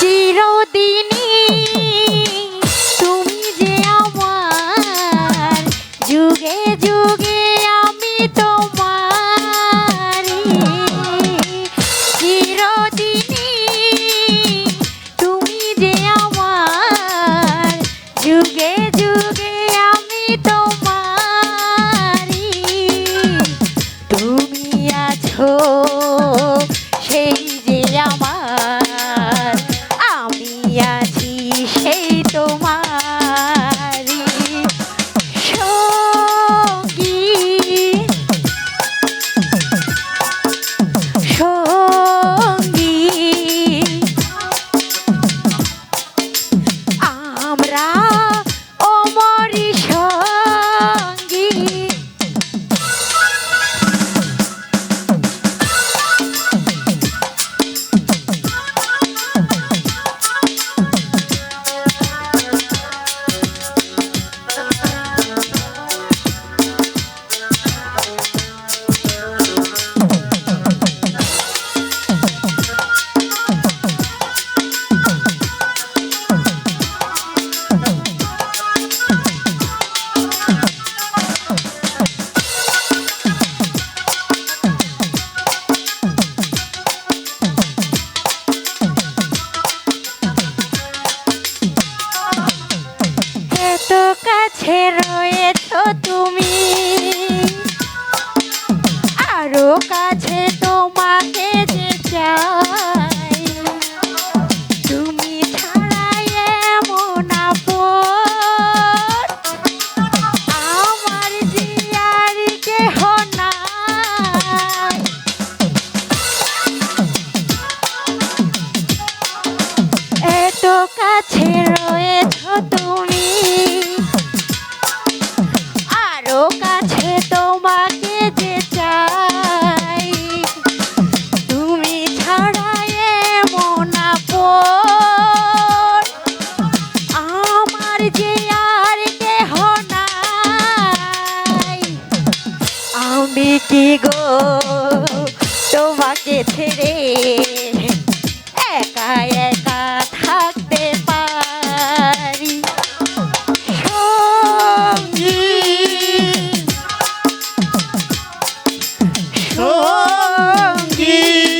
চিরদিনই যুগে যুগে আমি তোমারি তুমি আছো কাছে রয়েছ তুমি। আরও কাছে তোমাকে যে চাই। তুমি ছাড়া এমন আমার জিয়ার কেহ নাই। এত কাছে রয়েছ তুমি। কি গো? তোমাকে ছেড়ে একা একা থাকতে পারি। সঙ্গী। সঙ্গী।